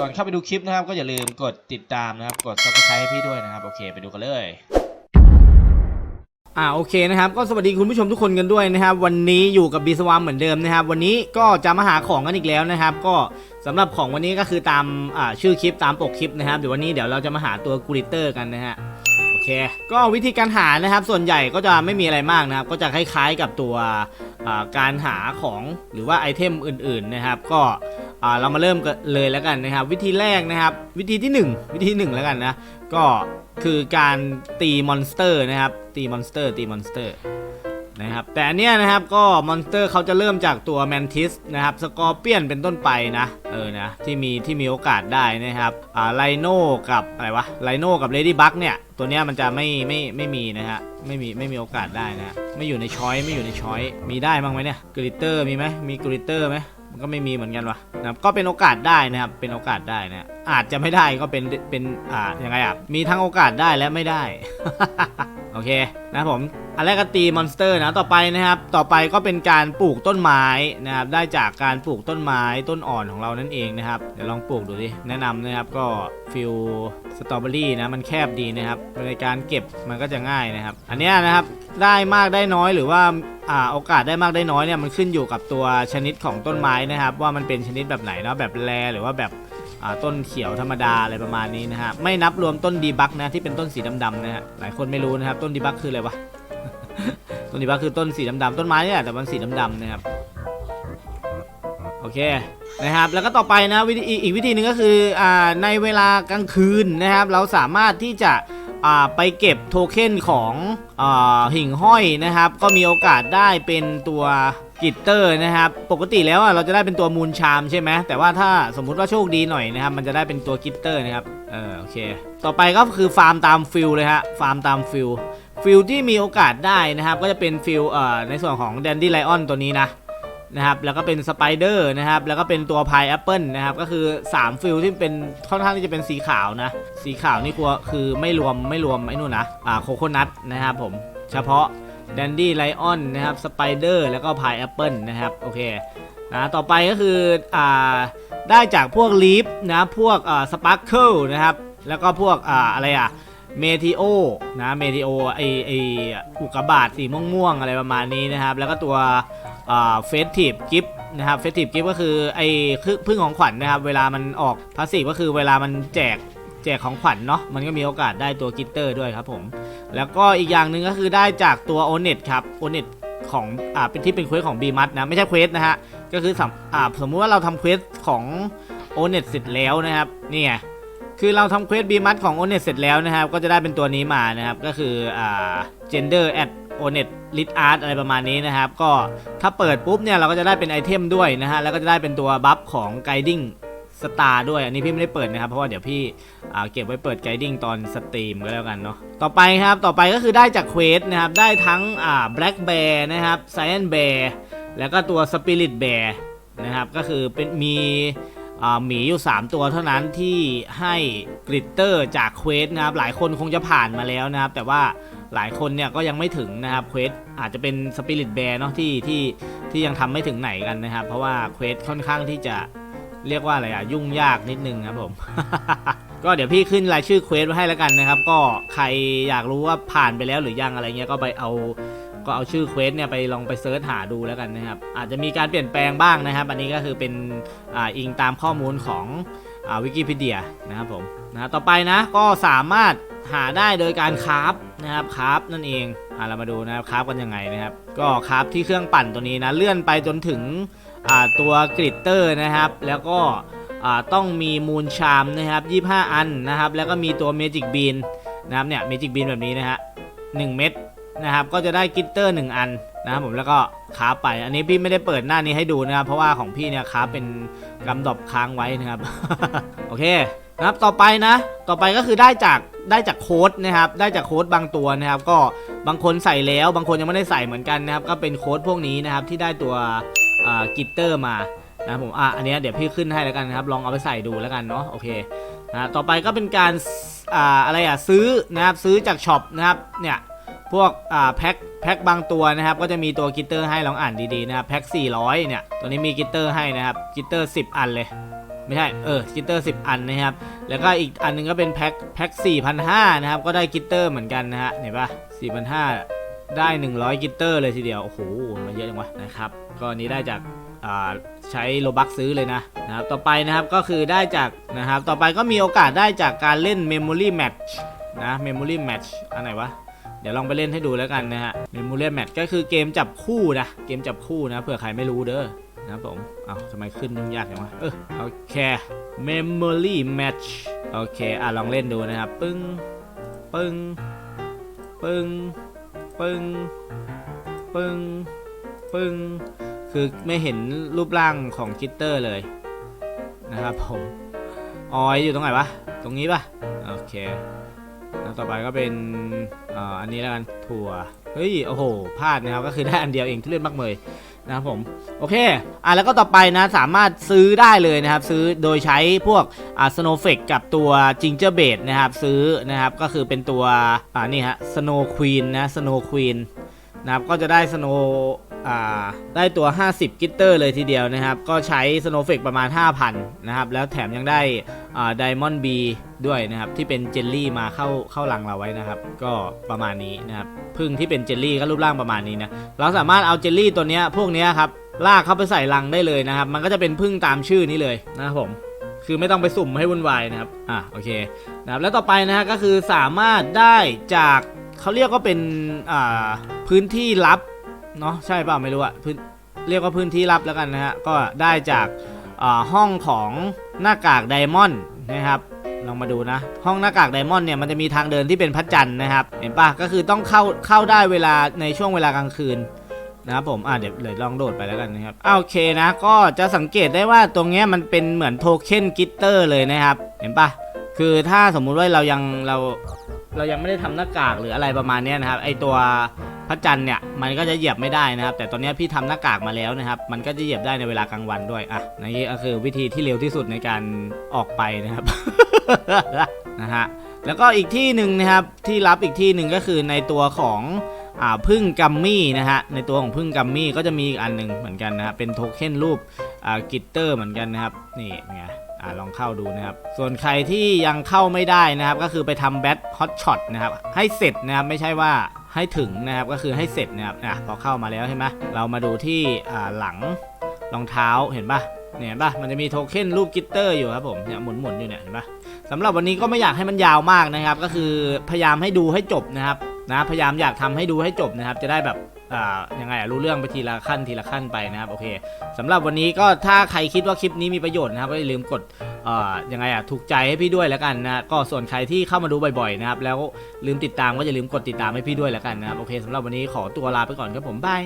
ก่อนเข้าไปดูคลิปนะครับ ก็อย่าลืมกดติดตามนะครับ กด subscribe ให้พี่ด้วยนะครับ โอเค ไปดูกันเลย อ่าโอเคนะครับ ก็สวัสดีคุณผู้ชมทุกคนกันด้วยนะครับ วันนี้อยู่กับบีสวามเหมือนเดิมนะครับ วันนี้ก็จะมาหาของกันอีกแล้วนะครับ ก็สำหรับของวันนี้ก็คือตามอ่าชื่อคลิปตามปกคลิปนะครับเดี๋ยววันนี้เดี๋ยวเราจะมาหาตัวกูริเตอร์กันนะฮะโอเค ก็วิธีการหานะครับ ส่วนใหญ่ก็จะไม่มีอะไรมากนะครับ ก็จะคล้ายๆกับตัวอ่าการหาของหรือว่าไอเทมอื่นๆนะครับ ก็ เรามาเริ่มกันเลยแล้วกันนะครับ วิธีแรกนะครับ วิธีที่หนึ่งวิธีหนึ่งแล้วกันนะ ก็คือการตีมอนสเตอร์นะครับ ตีมอนสเตอร์ตีมอนสเตอร์นะครับแต่อันเนี้ยนะครับก็มอนสเตอร์เขาจะเริ่มจากตัวแมนทิสนะครับสกอร์เปียนเป็นต้นไปนะเออนะที่มีที่มีโอกาสได้นะครับอ่าไลโน่กับอะไรวะไลโน่กับเลดี้บัคเนี่ยตัวเนี้ยมันจะไม่ไม่ไม่มีนะฮะไม่มีไม่มีโอกาสได้นะฮะไม่อยู่ในช้อยไม่อยู่ในช้อยมีได้บ้างไหมเนี่ยกริตเตอร์มีไหมมีกริตเตอร์ไหม มันก็ไม่มีเหมือนกันวะนะครับก็เป็นโอกาสได้นะครับเป็นโอกาสได้นะอาจจะไม่ได้ก็เป็นเป็นอ่ายังไงอะมีทั้งโอกาสได้และไม่ได้ โอเคนะครับผมอันแรกก็ตีมอนสเตอร์นะต่อไปนะครับ ต่อไปก็เป็นการปลูกต้นไม้นะครับ ได้จากการปลูกต้นไม้ต้นอ่อนของเรานั่นเองนะครับเดี๋ยวลองปลูกดูดิแนะนำนะครับก็ฟิลสตรอเบอรี่นะมันแคบดีนะครับในการเก็บมันก็จะง่ายนะครับ อันนี้นะครับ ได้มากได้น้อยหรือว่าอ่าโอกาสได้มากได้น้อยเนี่ยมันขึ้นอยู่กับตัวชนิดของต้นไม้นะครับ ว่ามันเป็นชนิดแบบไหนเนาะแบบแรหรือว่าแบบอ่าต้นเขียวธรรมดาอะไรประมาณนี้นะฮะไม่นับรวมต้นดีบักนะที่เป็นต้นสีดำๆนะฮะหลายคนไม่รู้นะครับต้นดีบักคืออะไรวะต้นดีบักคือต้นสีดำๆต้นไม้นี่แหละแต่มันสีดำๆนะครับโอเคนะครับแล้วก็ต่อไปนะวิธีอีกวิธีหนึ่งก็คืออ่าในเวลากลางคืนนะครับ เราสามารถที่จะ ไปเก็บโทเค็นของอหิ่งห้อยนะครับ ก็มีโอกาสได้เป็นตัวกิตเตอร์นะครับ ปกติแล้วเราจะได้เป็นตัวมูลชามใช่ไหมแต่ว่าถ้าสมมุติว่าโชคดีหน่อยนะครับ มันจะได้เป็นตัวกิตเตอร์นะครับ เออโอเค ต่อไปก็คือฟาร์มตามฟิลเลยฮะ ฟาร์มตามฟิลฟิลที่มีโอกาสได้นะครับ ก็จะเป็นฟิลในส่วนของแดนดี้ไลออนตัวนี้นะ นะครับแล้วก็เป็นสไปเดอร์นะครับแล้วก็เป็นตัวพายแอปเปิลนะครับก็คือ 3 ฟิลที่เป็นค่อนข้างที่จะเป็นสีขาวนะ สีขาวนี่กลัวคือไม่รวมไม่รวมไอ้นู่นนะอ่าโคโคนัทนะครับผมเฉพาะแดนดี้ไลออนนะครับสไปเดอร์แล้วก็พายแอปเปิลนะครับโอเคนะต่อไปก็คืออ่าได้จากพวกลีฟนะพวกอ่าสปาร์เคิลนะครับแล้วก็พวกอ่าอะไรอะเมทิโอนะเมทิโอไอไออุกกาบาตสีม่วงๆอะไรประมาณนี้นะครับ แล้วก็ตัว เฟสทีฟกิฟนะครับเฟสทีฟกิฟก็คือไอคือพึ่งของขวัญนะครับ เวลามันออกพาสซีฟก็คือเวลามันแจกแจกของขวัญเนาะมันก็มีโอกาสได้ตัวกิตเตอร์ด้วยครับผม แล้วก็อีกอย่างหนึ่งก็คือได้จากตัวโอเน็ตครับโอเน็ตของอ่าเป็นที่เป็นเควสของบีมันะ ไม่ใช่เควสนะฮะ ก็คือสำอ่าสมมุติว่าเราทำเควสของโอเน็ตเสร็จแล้วนะครับนี่ไงคือเราทำเควสบีมัดของ o n e t เสร็จแล้วนะครับ ก็จะได้เป็นตัวนี้มานะครับ ก็คืออ่า gender at o n e t lit art อะไรประมาณนี้นะครับ ก็ถ้าเปิดปุ๊บเนี่ยเราก็จะได้เป็นไอเทมด้วยนะฮะ แล้วก็จะได้เป็นตัวบัฟของ guiding star ด้วย อันนี้พี่ไม่ได้เปิดนะครับ เพราะว่าเดี๋ยวพี่เก็บไว้เปิด guiding ตอนสตรีมก็แล้วกันเนาะ ต่อไปครับ ต่อไปก็คือได้จากเควสนะครับ ได้ทั้งอ่า black bear นะครับ cyan bear แล้วก็ตัว spirit bear นะครับ ก็คือเป็นมีหมีอยู่ 3 ตัวเท่านั้นที่ให้กริตเตอร์จากเควสนะครับ หลายคนคงจะผ่านมาแล้วนะครับ แต่ว่า หลายคนเนี่ยก็ยังไม่ถึงนะครับเควสอาจจะเป็นสปิริตแบร์เนาะที่ที่ที่ยังทำไม่ถึงไหนกันนะครับ เพราะว่าเควสค่อนข้างที่จะเรียกว่าอะไรอะยุ่งยากนิดนึงครับผม ก็เดี๋ยวพี่ขึ้นรายชื่อเควสไว้ให้แล้วกันนะครับ ก็ใครอยากรู้ว่าผ่านไปแล้วหรือยังอะไรเงี้ยก็ไปเอาก็เอาชื่อเควสเนี่ยไปลองไปเซิร์ชหาดูแล้วกันนะครับ อาจจะมีการเปลี่ยนแปลงบ้างนะครับ อันนี้ก็คือเป็นอ่าอิงตามข้อมูลของ วิกิพีเดียนะครับผมนะต่อไปนะก็สามารถหาได้โดยการคราฟนะครับคราฟนั่นเองอ่าเรามาดูนะครับคราฟกันยังไงนะครับ ก็คราฟที่เครื่องปั่นตัวนี้นะเลื่อนไปจนถึงตัวกริตเตอร์นะครับ แล้วก็ต้องมีมูลชามนะครับ 25 อันนะครับ แล้วก็มีตัวเมจิกบีนนะครับเนี่ยเมจิกบีนแบบนี้นะฮะ1เม็ดนะครับก็จะได้กริตเตอร์ 1 อัน นะครับผมแล้วก็คราไป อันนี้พี่ไม่ได้เปิดหน้านี้ให้ดูนะครับ เพราะว่าของพี่เนี่ยคราเป็นกำดอบค้างไว้นะครับ โอเคนะครับต่อไปนะ ต่อไปก็คือได้จากได้จากโค้ดนะครับ ได้จากโค้ดบางตัวนะครับ ก็บางคนใส่แล้ว บางคนยังไม่ได้ใส่เหมือนกันนะครับ ก็เป็นโค้ดพวกนี้นะครับที่ได้ตัวกิตเตอร์มานะครับผมอะอันนี้เดี๋ยวพี่ขึ้นให้แล้วกันนะครับ ลองเอาไปใส่ดูแล้วกันเนาะโอเคนะต่อไปก็เป็นการอ่าอะไรอะซื้อนะครับซื้อจากช็อปนะครับเนี่ย พวกอ่าแพ็คแพ็คบางตัวนะครับ ก็จะมีตัวกิตเตอร์ให้ลองอ่านดีๆนะครับแพ็ค400 เนี่ยตัวนี้มีกิตเตอร์ให้นะครับกิตเตอร์ 10 อันเลย ไม่ใช่เออกิตเตอร์ 10 อันนะครับ แล้วก็อีกอันหนึงก็เป็นแพ็คแพ็ค4,500 นะครับ ก็ได้กิตเตอร์เหมือนกันนะฮะเห็นปะ4,500 ได้ 100 กิตเตอร์เลยทีเดียว โอ้โหมาเยอะจังวะนะครับก็นี้ได้จากใช้โลบักซื้อเลยนะนะครับต่อไปนะครับก็คือได้จากนะครับต่อไปก็มีโอกาสได้จากการเล่น Memory Match นะ Memory Match อันไหนวะ เดี๋ยวลองไปเล่นให้ดูแล้วกันนะฮะ Memory Match ก็คือเกมจับคู่นะ เกมจับคู่นะเผื่อใครไม่รู้เด้อนะครับผมเอาทำไมขึ้นยุ่งยากจังวะเออโอเค Memory Match โอเค อะ ลองเล่นดูนะครับ ปึ้ง ปึ้ง ปึ้ง ปึ้ง ปึ้ง ปึ้ง คือไม่เห็นรูปร่างของคิตเตอร์เลยนะครับผม ออยอยู่ตรงไหนวะ ตรงนี้ปะโอเค แล้วต่อไปก็เป็นอ,อันนี้แล้วกันถั่วเฮ้ยโอ้โหพลาดนะครับก็คือได้อันเดียวเองที่เล่นมากเมยนะครับผมโอเคอะแล้วก็ต่อไปนะสามารถซื้อได้เลยนะครับ ซื้อโดยใช้พวกอ่าสโนเฟกกับตัวจิงเจอร์เบดนะครับซื้อนะครับก็คือเป็นตัวอ่านี่ฮะสโนควีนนะสโนควีนนะครับก็จะได้สโน ได้ตัว 50 กิตเตอร์เลยทีเดียวนะครับ ก็ใช้สโนเฟกประมาณ 5,000 นะครับ แล้วแถมยังได้ไดมอนด์บีด้วยนะครับ ที่เป็นเจลลี่มาเข้าเข้ารังเราไว้นะครับ ก็ประมาณนี้นะครับพึ่งที่เป็นเจลลี่ก็รูปร่างประมาณนี้นะ เราสามารถเอาเจลลี่ตัวนี้พวกนี้ครับลากเข้าไปใส่รังได้เลยนะครับ มันก็จะเป็นพึ่งตามชื่อนี้เลยนะครับผมคือไม่ต้องไปสุ่มให้วุ่นวายนะครับ อะโอเคนะครับแล้วต่อไปนะฮะก็คือสามารถได้จากเขาเรียกว่าเป็นอ่าพื้นที่ลับ เนาะใช่เปล่าไม่รู้อะพื้นเรียกว่าพื้นที่ลับแล้วกันนะฮะก็ได้จากห้องของหน้ากากไดมอนด์นะครับลองมาดูนะ ห้องหน้ากากไดมอนด์เนี่ยมันจะมีทางเดินที่เป็นพระจันทร์นะครับ เห็นปะก็คือต้องเข้าเข้าได้เวลาในช่วงเวลากลางคืนนะครับผมอะเดี๋ยวเลยลองโดดไปแล้วกันนะครับโอเคนะก็จะสังเกตได้ว่าตรงเนี้ยมันเป็นเหมือนโทเค็นกิตเตอร์เลยนะครับ เห็นปะ คือถ้าสมมุติว่าเรายังเราเรายังไม่ได้ทำหน้ากากหรืออะไรประมาณนี้นะครับ ไอตัวพระจันทร์เนี่ยมันก็จะเหยียบไม่ได้นะครับ แต่ตอนนี้พี่ทำหน้ากากมาแล้วนะครับ มันก็จะเหยียบได้ในเวลากลางวันด้วยอะนี่ก็คือวิธีที่เร็วที่สุดในการออกไปนะครับนะฮะแล้วก็อีกที่หนึ่งนะครับที่รับอีกที่หนึ่งก็คือในตัวของอ่าพึ่งกัมมี่นะฮะในตัวของพึ่งกัมมี่ก็จะมีอีกอันหนึ่งเหมือนกันนะครับเป็นโทเค็นรูปอ่ากิตเตอร์เหมือนกันนะครับนี่ไง อ่าลองเข้าดูนะครับ ส่วนใครที่ยังเข้าไม่ได้นะครับ ก็คือไปทำแบทฮอตช็อตนะครับ ให้เสร็จนะครับ ไม่ใช่ว่าให้ถึงนะครับ ก็คือให้เสร็จนะครับอะพอเข้ามาแล้วใช่ไหมเรามาดูที่อ่าหลังรองเท้าเห็นปะเนี่ยเห็นปะมันจะมีโทเค็นรูปกิตเตอร์อยู่ครับผมเนี่ยหมุนหมุนอยู่เนี่ยเห็นปะสำหรับวันนี้ก็ไม่อยากให้มันยาวมากนะครับ ก็คือพยายามให้ดูให้จบนะครับนะพยายามอยากทำให้ดูให้จบนะครับ จะได้แบบ ยังไงอะรู้เรื่องไปทีละขั้นทีละขั้นไปนะครับโอเคสำหรับวันนี้ก็ถ้าใครคิดว่าคลิปนี้มีประโยชน์นะครับก็อย่าลืมกดเอ่อยังไงอะถูกใจให้พี่ด้วยแล้วกันนะก็ส่วนใครที่เข้ามาดูบ่อยๆนะครับแล้วลืมติดตามก็อย่าลืมกดติดตามให้พี่ด้วยแล้วกันนะครับโอเคสำหรับวันนี้ขอตัวลาไปก่อนครับผมบาย